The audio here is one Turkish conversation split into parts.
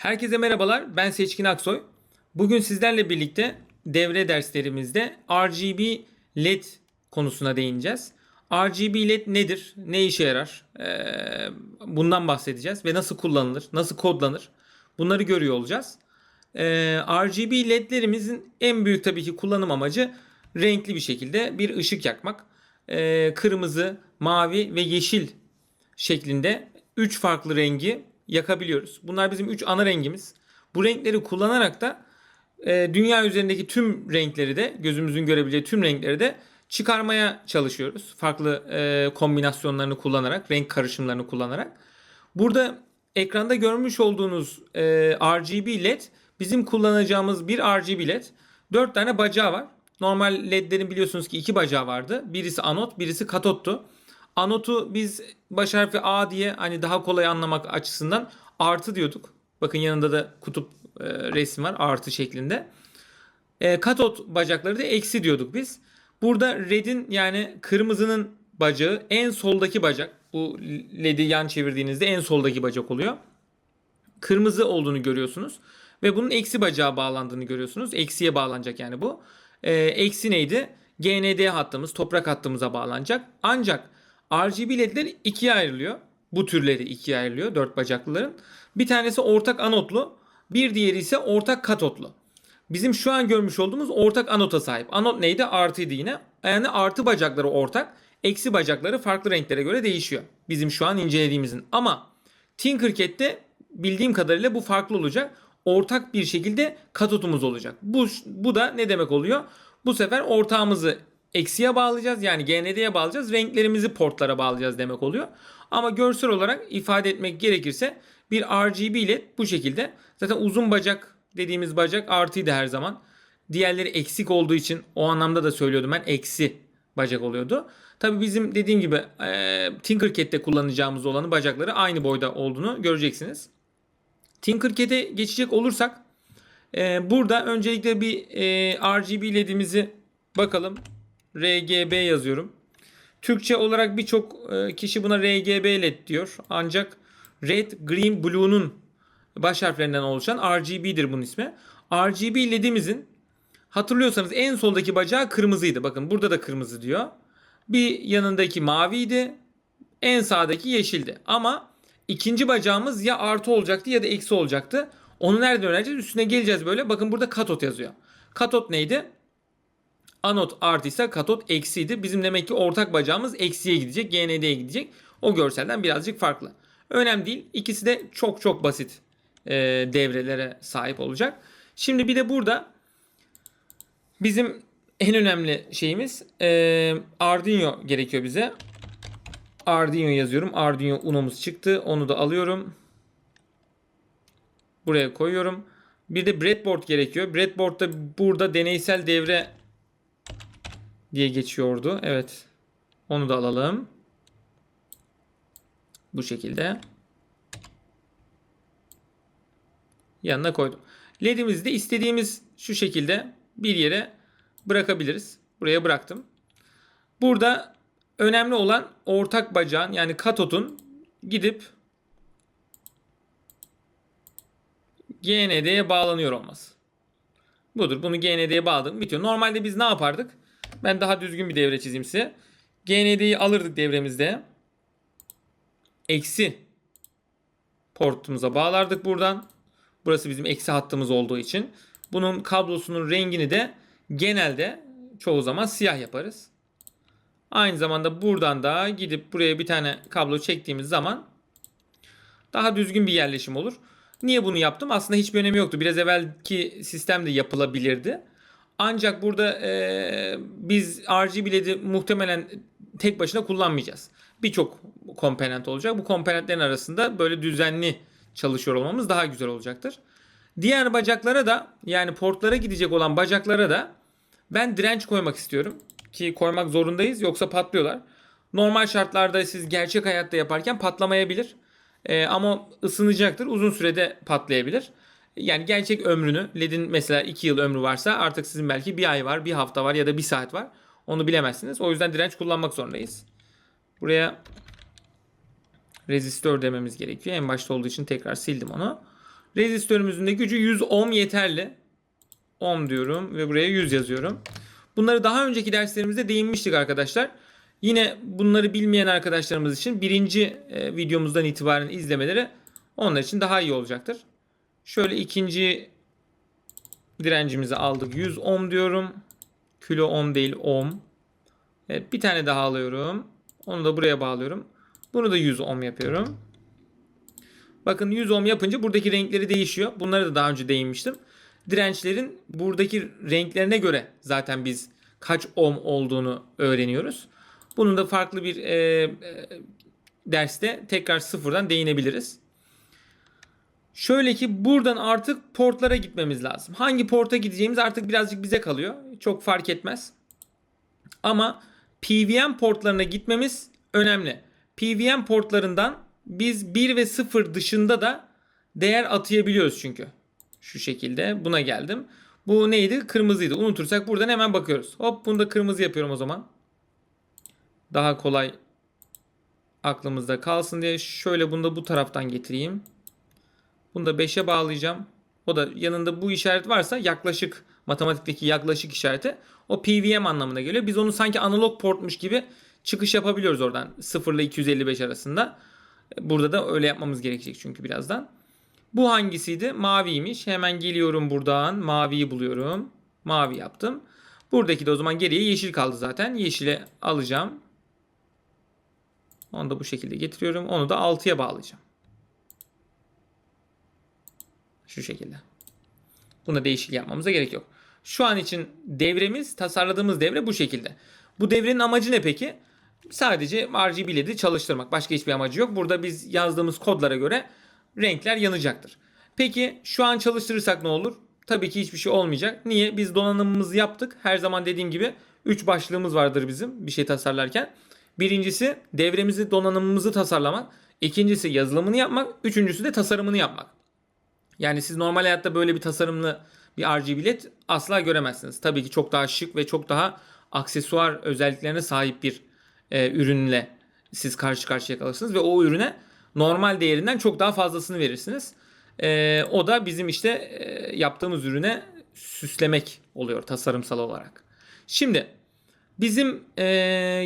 Herkese merhabalar. Ben Seçkin Aksoy. Bugün sizlerle birlikte devre derslerimizde RGB LED konusuna değineceğiz. RGB LED nedir? Ne işe yarar? Ee, bundan bahsedeceğiz ve nasıl kullanılır? Nasıl kodlanır? Bunları görüyor olacağız. Ee, RGB LED'lerimizin en büyük tabii ki kullanım amacı renkli bir şekilde bir ışık yakmak. Ee, kırmızı, mavi ve yeşil şeklinde 3 farklı rengi yakabiliyoruz. Bunlar bizim 3 ana rengimiz. Bu renkleri kullanarak da e, dünya üzerindeki tüm renkleri de gözümüzün görebileceği tüm renkleri de çıkarmaya çalışıyoruz. Farklı e, kombinasyonlarını kullanarak, renk karışımlarını kullanarak. Burada ekranda görmüş olduğunuz e, RGB LED bizim kullanacağımız bir RGB LED. 4 tane bacağı var. Normal LED'lerin biliyorsunuz ki iki bacağı vardı. Birisi anot, birisi katottu. Anotu biz baş harfi A diye hani daha kolay anlamak açısından artı diyorduk. Bakın yanında da kutup e, resim var artı şeklinde. E, katot bacakları da eksi diyorduk biz. Burada red'in yani kırmızının bacağı en soldaki bacak. Bu led'i yan çevirdiğinizde en soldaki bacak oluyor. Kırmızı olduğunu görüyorsunuz. Ve bunun eksi bacağı bağlandığını görüyorsunuz. Eksiye bağlanacak yani bu. E, eksi neydi? GND hattımız, toprak hattımıza bağlanacak. Ancak RGB ledler ikiye ayrılıyor. Bu türleri ikiye ayrılıyor dört bacaklıların. Bir tanesi ortak anotlu, bir diğeri ise ortak katotlu. Bizim şu an görmüş olduğumuz ortak anota sahip. Anot neydi? Artıydı yine. Yani artı bacakları ortak, eksi bacakları farklı renklere göre değişiyor. Bizim şu an incelediğimizin. Ama Tinkercad'de bildiğim kadarıyla bu farklı olacak. Ortak bir şekilde katotumuz olacak. Bu, bu da ne demek oluyor? Bu sefer ortağımızı eksiye bağlayacağız. Yani GND'ye bağlayacağız. Renklerimizi portlara bağlayacağız demek oluyor. Ama görsel olarak ifade etmek gerekirse bir RGB ile bu şekilde. Zaten uzun bacak dediğimiz bacak artıydı her zaman. Diğerleri eksik olduğu için o anlamda da söylüyordum ben eksi bacak oluyordu. Tabi bizim dediğim gibi e, Tinkercad'de kullanacağımız olanı bacakları aynı boyda olduğunu göreceksiniz. Tinkercad'e geçecek olursak e, burada öncelikle bir e, RGB ledimizi bakalım. RGB yazıyorum. Türkçe olarak birçok e, kişi buna RGB LED diyor. Ancak Red, Green, Blue'nun baş harflerinden oluşan RGB'dir bunun ismi. RGB LED'imizin hatırlıyorsanız en soldaki bacağı kırmızıydı. Bakın burada da kırmızı diyor. Bir yanındaki maviydi. En sağdaki yeşildi. Ama ikinci bacağımız ya artı olacaktı ya da eksi olacaktı. Onu nereden öğreneceğiz? Üstüne geleceğiz böyle. Bakın burada katot yazıyor. Katot neydi? Anot artıysa katot eksiydi. Bizim demek ki ortak bacağımız eksiye gidecek. GND'ye gidecek. O görselden birazcık farklı. Önemli değil. İkisi de çok çok basit e, devrelere sahip olacak. Şimdi bir de burada bizim en önemli şeyimiz e, Arduino gerekiyor bize. Arduino yazıyorum. Arduino Uno'muz çıktı. Onu da alıyorum. Buraya koyuyorum. Bir de breadboard gerekiyor. Breadboard'da burada deneysel devre diye geçiyordu. Evet. Onu da alalım. Bu şekilde. Yanına koydum. LED'imizi de istediğimiz şu şekilde bir yere bırakabiliriz. Buraya bıraktım. Burada önemli olan ortak bacağın yani katotun gidip GND'ye bağlanıyor olması. Budur. Bunu GND'ye bağladım. Bitiyor. Normalde biz ne yapardık? Ben daha düzgün bir devre çizeyim size. GND'yi alırdık devremizde. Eksi portumuza bağlardık buradan. Burası bizim eksi hattımız olduğu için. Bunun kablosunun rengini de genelde çoğu zaman siyah yaparız. Aynı zamanda buradan da gidip buraya bir tane kablo çektiğimiz zaman daha düzgün bir yerleşim olur. Niye bunu yaptım? Aslında hiçbir önemi yoktu. Biraz evvelki sistemde yapılabilirdi. Ancak burada e, biz RGB LED'i muhtemelen tek başına kullanmayacağız. Birçok komponent olacak. Bu komponentlerin arasında böyle düzenli çalışıyor olmamız daha güzel olacaktır. Diğer bacaklara da yani portlara gidecek olan bacaklara da ben direnç koymak istiyorum. Ki koymak zorundayız yoksa patlıyorlar. Normal şartlarda siz gerçek hayatta yaparken patlamayabilir. E, ama ısınacaktır. Uzun sürede patlayabilir. Yani gerçek ömrünü LED'in mesela 2 yıl ömrü varsa artık sizin belki bir ay var, bir hafta var ya da bir saat var. Onu bilemezsiniz. O yüzden direnç kullanmak zorundayız. Buraya rezistör dememiz gerekiyor. En başta olduğu için tekrar sildim onu. Rezistörümüzün de gücü 100 ohm yeterli. Ohm diyorum ve buraya 100 yazıyorum. Bunları daha önceki derslerimizde değinmiştik arkadaşlar. Yine bunları bilmeyen arkadaşlarımız için birinci e, videomuzdan itibaren izlemeleri onlar için daha iyi olacaktır. Şöyle ikinci direncimizi aldık. 100 ohm diyorum. Kilo ohm değil ohm. Evet, bir tane daha alıyorum. Onu da buraya bağlıyorum. Bunu da 100 ohm yapıyorum. Bakın 100 ohm yapınca buradaki renkleri değişiyor. Bunlara da daha önce değinmiştim. Dirençlerin buradaki renklerine göre zaten biz kaç ohm olduğunu öğreniyoruz. Bunun da farklı bir e, e, derste tekrar sıfırdan değinebiliriz. Şöyle ki buradan artık portlara gitmemiz lazım. Hangi porta gideceğimiz artık birazcık bize kalıyor. Çok fark etmez. Ama PWM portlarına gitmemiz önemli. PWM portlarından biz 1 ve 0 dışında da değer atayabiliyoruz çünkü. Şu şekilde buna geldim. Bu neydi? Kırmızıydı. Unutursak buradan hemen bakıyoruz. Hop bunu da kırmızı yapıyorum o zaman. Daha kolay aklımızda kalsın diye şöyle bunu da bu taraftan getireyim. Bunu da 5'e bağlayacağım. O da yanında bu işaret varsa yaklaşık matematikteki yaklaşık işareti o PWM anlamına geliyor. Biz onu sanki analog portmuş gibi çıkış yapabiliyoruz oradan 0 ile 255 arasında. Burada da öyle yapmamız gerekecek çünkü birazdan. Bu hangisiydi? Maviymiş. Hemen geliyorum buradan. Maviyi buluyorum. Mavi yaptım. Buradaki de o zaman geriye yeşil kaldı zaten. Yeşile alacağım. Onu da bu şekilde getiriyorum. Onu da 6'ya bağlayacağım. Şu şekilde. Buna değişik yapmamıza gerek yok. Şu an için devremiz, tasarladığımız devre bu şekilde. Bu devrenin amacı ne peki? Sadece RGB LED'i çalıştırmak. Başka hiçbir amacı yok. Burada biz yazdığımız kodlara göre renkler yanacaktır. Peki şu an çalıştırırsak ne olur? Tabii ki hiçbir şey olmayacak. Niye? Biz donanımımızı yaptık. Her zaman dediğim gibi 3 başlığımız vardır bizim bir şey tasarlarken. Birincisi devremizi, donanımımızı tasarlamak. İkincisi yazılımını yapmak. Üçüncüsü de tasarımını yapmak. Yani siz normal hayatta böyle bir tasarımlı bir RGB LED asla göremezsiniz. Tabii ki çok daha şık ve çok daha aksesuar özelliklerine sahip bir e, ürünle siz karşı karşıya kalırsınız ve o ürüne normal değerinden çok daha fazlasını verirsiniz. E, o da bizim işte e, yaptığımız ürüne süslemek oluyor tasarımsal olarak. Şimdi bizim e,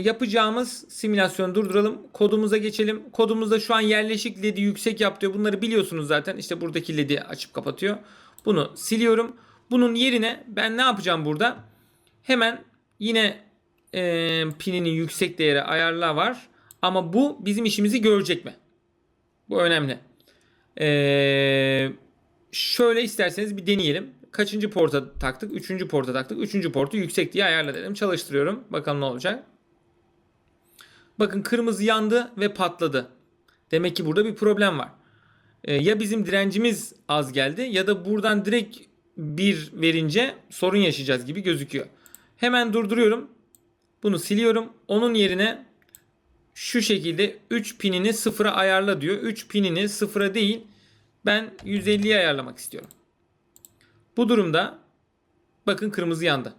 yapacağımız simülasyonu durduralım. Kodumuza geçelim. Kodumuzda şu an yerleşik LED'i yüksek yap diyor. Bunları biliyorsunuz zaten. İşte buradaki LED'i açıp kapatıyor. Bunu siliyorum. Bunun yerine ben ne yapacağım burada? Hemen yine e, pinini yüksek değere ayarla var. Ama bu bizim işimizi görecek mi? Bu önemli. E, şöyle isterseniz bir deneyelim. Kaçıncı porta taktık? Üçüncü porta taktık. Üçüncü portu yüksek diye ayarla dedim. Çalıştırıyorum. Bakalım ne olacak. Bakın kırmızı yandı ve patladı. Demek ki burada bir problem var. E, ya bizim direncimiz az geldi ya da buradan direkt bir verince sorun yaşayacağız gibi gözüküyor. Hemen durduruyorum. Bunu siliyorum. Onun yerine şu şekilde 3 pinini sıfıra ayarla diyor. 3 pinini sıfıra değil ben 150'ye ayarlamak istiyorum. Bu durumda bakın kırmızı yandı.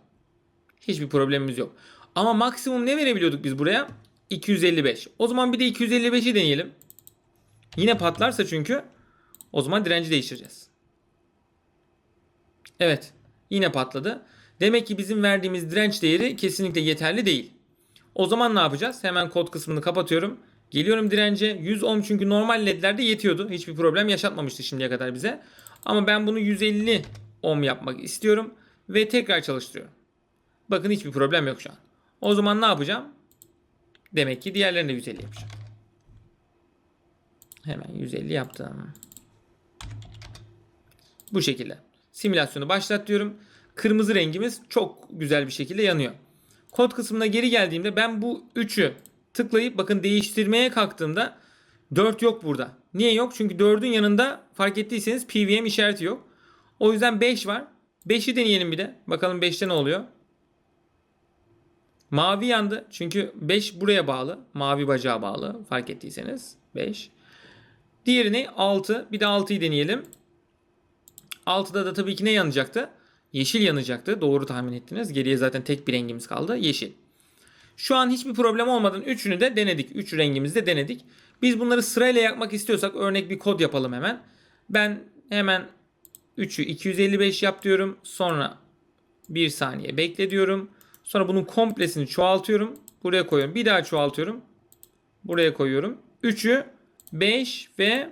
Hiçbir problemimiz yok. Ama maksimum ne verebiliyorduk biz buraya? 255. O zaman bir de 255'i deneyelim. Yine patlarsa çünkü o zaman direnci değiştireceğiz. Evet. Yine patladı. Demek ki bizim verdiğimiz direnç değeri kesinlikle yeterli değil. O zaman ne yapacağız? Hemen kod kısmını kapatıyorum. Geliyorum dirence 100 ohm çünkü normal ledlerde yetiyordu. Hiçbir problem yaşatmamıştı şimdiye kadar bize. Ama ben bunu 150 ohm yapmak istiyorum. Ve tekrar çalıştırıyorum. Bakın hiçbir problem yok şu an. O zaman ne yapacağım? Demek ki diğerlerini de 150 yapacağım. Hemen 150 yaptım. Bu şekilde. Simülasyonu başlat diyorum. Kırmızı rengimiz çok güzel bir şekilde yanıyor. Kod kısmına geri geldiğimde ben bu 3'ü tıklayıp bakın değiştirmeye kalktığımda 4 yok burada. Niye yok? Çünkü 4'ün yanında fark ettiyseniz PWM işareti yok. O yüzden 5 var. 5'i deneyelim bir de. Bakalım 5'te ne oluyor? Mavi yandı. Çünkü 5 buraya bağlı. Mavi bacağa bağlı. Fark ettiyseniz. 5. Diğerini 6. Bir de 6'yı deneyelim. 6'da da tabii ki ne yanacaktı? Yeşil yanacaktı. Doğru tahmin ettiniz. Geriye zaten tek bir rengimiz kaldı. Yeşil. Şu an hiçbir problem olmadan üçünü de denedik. Üç rengimizi de denedik. Biz bunları sırayla yakmak istiyorsak örnek bir kod yapalım hemen. Ben hemen 3'ü 255 yap diyorum. Sonra 1 saniye bekle diyorum. Sonra bunun komplesini çoğaltıyorum. Buraya koyuyorum. Bir daha çoğaltıyorum. Buraya koyuyorum. 3'ü 5 ve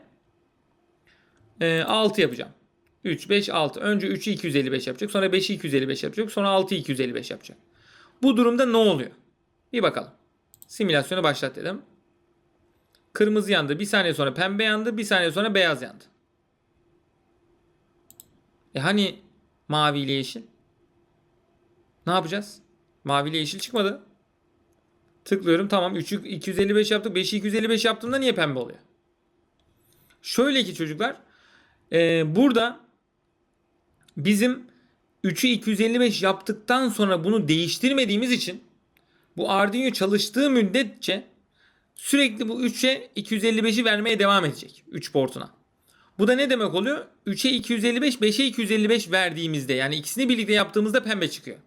e, 6 yapacağım. 3, 5, 6. Önce 3'ü 255 yapacak. Sonra 5'i 255 yapacak. Sonra 6'yı 255 yapacak. Bu durumda ne oluyor? Bir bakalım. Simülasyonu başlat dedim. Kırmızı yandı. Bir saniye sonra pembe yandı. Bir saniye sonra beyaz yandı. E hani mavi ile yeşil? Ne yapacağız? Mavi ile yeşil çıkmadı. Tıklıyorum. Tamam 3'ü 255 yaptık. 5'i 255 yaptığımda niye pembe oluyor? Şöyle ki çocuklar. e, burada bizim 3'ü 255 yaptıktan sonra bunu değiştirmediğimiz için bu Arduino çalıştığı müddetçe sürekli bu 3'e 255'i vermeye devam edecek 3 portuna. Bu da ne demek oluyor? 3'e 255, 5'e 255 verdiğimizde yani ikisini birlikte yaptığımızda pembe çıkıyor.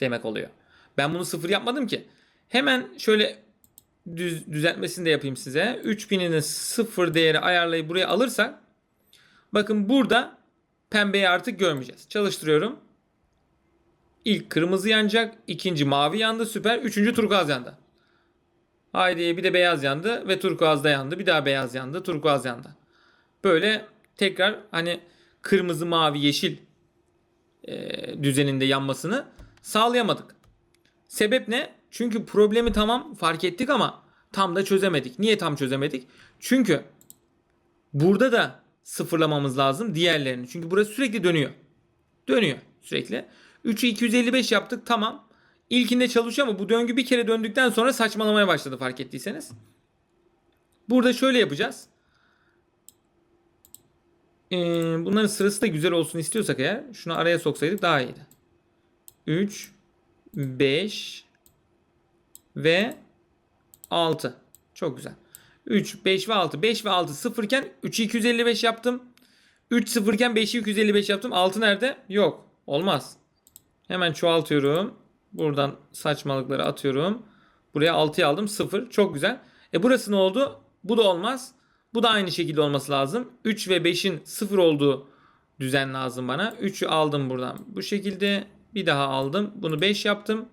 Demek oluyor. Ben bunu sıfır yapmadım ki. Hemen şöyle düz, düzeltmesini de yapayım size. 3000'ini sıfır değeri ayarlayıp buraya alırsak bakın burada pembeyi artık görmeyeceğiz. Çalıştırıyorum. İlk kırmızı yanacak. ikinci mavi yandı süper. Üçüncü turkuaz yandı. Haydi bir de beyaz yandı ve turkuaz da yandı. Bir daha beyaz yandı. Turkuaz yandı. Böyle tekrar hani kırmızı mavi yeşil e, düzeninde yanmasını sağlayamadık. Sebep ne? Çünkü problemi tamam fark ettik ama tam da çözemedik. Niye tam çözemedik? Çünkü burada da sıfırlamamız lazım diğerlerini. Çünkü burası sürekli dönüyor. Dönüyor sürekli. 3'ü 255 yaptık tamam. İlkinde çalışıyor ama bu döngü bir kere döndükten sonra saçmalamaya başladı fark ettiyseniz. Burada şöyle yapacağız. Ee, bunların sırası da güzel olsun istiyorsak eğer şunu araya soksaydık daha iyiydi. 3 5 ve 6. Çok güzel. 3, 5 ve 6. 5 ve 6 sıfırken 3'ü 255 yaptım. 3 sıfırken 5'i 255 yaptım. 6 nerede? Yok. Olmaz. Hemen çoğaltıyorum. Buradan saçmalıkları atıyorum. Buraya 6'yı aldım. 0. Çok güzel. E burası ne oldu? Bu da olmaz. Bu da aynı şekilde olması lazım. 3 ve 5'in 0 olduğu düzen lazım bana. 3'ü aldım buradan. Bu şekilde bir daha aldım. Bunu 5 yaptım.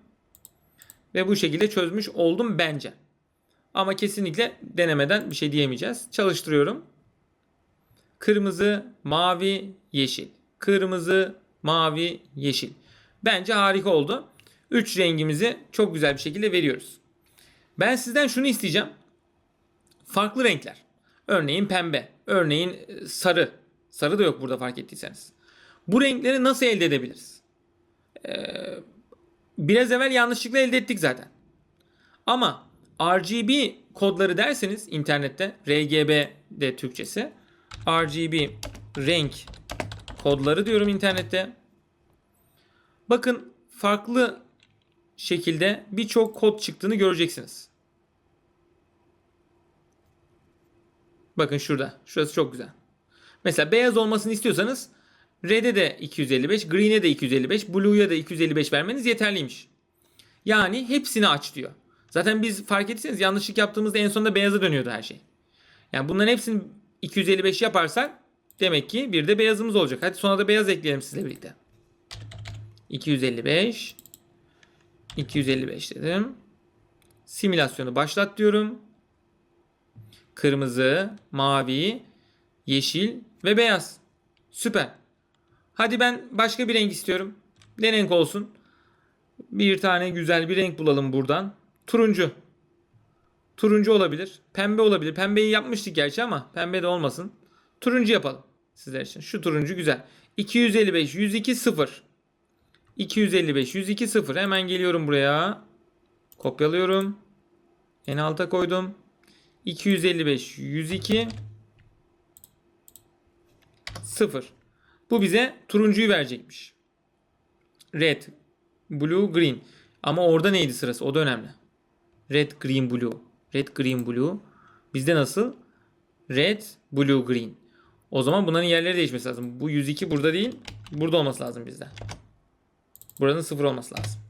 Ve bu şekilde çözmüş oldum bence. Ama kesinlikle denemeden bir şey diyemeyeceğiz. Çalıştırıyorum. Kırmızı, mavi, yeşil. Kırmızı, mavi, yeşil. Bence harika oldu. 3 rengimizi çok güzel bir şekilde veriyoruz. Ben sizden şunu isteyeceğim. Farklı renkler. Örneğin pembe. Örneğin e, sarı. Sarı da yok burada fark ettiyseniz. Bu renkleri nasıl elde edebiliriz? Ee, biraz evvel yanlışlıkla elde ettik zaten. Ama RGB kodları derseniz internette RGB de Türkçesi. RGB renk kodları diyorum internette. Bakın farklı şekilde birçok kod çıktığını göreceksiniz. Bakın şurada. Şurası çok güzel. Mesela beyaz olmasını istiyorsanız Red'e de 255, Green'e de 255, Blue'ya da 255 vermeniz yeterliymiş. Yani hepsini aç diyor. Zaten biz fark ettiyseniz yanlışlık yaptığımızda en sonunda beyaza dönüyordu her şey. Yani bunların hepsini 255 yaparsak demek ki bir de beyazımız olacak. Hadi sonra da beyaz ekleyelim sizle birlikte. 255 255 dedim. Simülasyonu başlat diyorum. Kırmızı, mavi, yeşil ve beyaz. Süper. Hadi ben başka bir renk istiyorum. Ne renk olsun? Bir tane güzel bir renk bulalım buradan. Turuncu. Turuncu olabilir. Pembe olabilir. Pembeyi yapmıştık gerçi ama pembe de olmasın. Turuncu yapalım sizler için. Şu turuncu güzel. 255 102 0. 255 102 0. Hemen geliyorum buraya. Kopyalıyorum. En alta koydum. 255 102 0. Bu bize turuncuyu verecekmiş. Red, blue, green. Ama orada neydi sırası? O da önemli. Red, green, blue. Red, green, blue. Bizde nasıl? Red, blue, green. O zaman bunların yerleri değişmesi lazım. Bu 102 burada değil. Burada olması lazım bizde. Buranın sıfır olması lazım.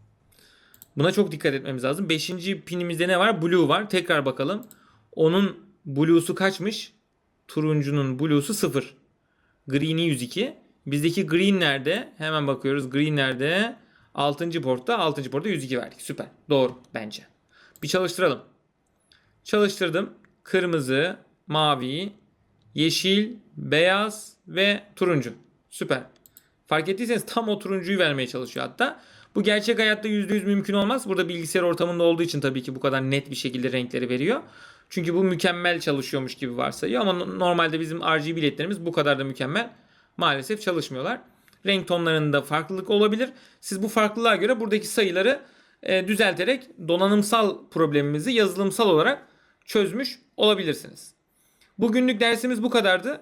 Buna çok dikkat etmemiz lazım. Beşinci pinimizde ne var? Blue var. Tekrar bakalım. Onun blue'su kaçmış? Turuncunun blue'su sıfır. Green'i 102. Bizdeki green nerede? Hemen bakıyoruz. Green nerede? 6. portta. 6. portta 102 verdik. Süper. Doğru bence. Bir çalıştıralım. Çalıştırdım. Kırmızı, mavi, yeşil, beyaz ve turuncu. Süper. Fark ettiyseniz tam o turuncuyu vermeye çalışıyor hatta. Bu gerçek hayatta %100 mümkün olmaz. Burada bilgisayar ortamında olduğu için tabii ki bu kadar net bir şekilde renkleri veriyor. Çünkü bu mükemmel çalışıyormuş gibi varsayıyor ama no- normalde bizim RGB ledlerimiz bu kadar da mükemmel maalesef çalışmıyorlar. Renk tonlarında farklılık olabilir. Siz bu farklılığa göre buradaki sayıları e, düzelterek donanımsal problemimizi yazılımsal olarak çözmüş olabilirsiniz. Bugünlük dersimiz bu kadardı.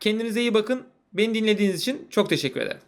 Kendinize iyi bakın. Beni dinlediğiniz için çok teşekkür ederim.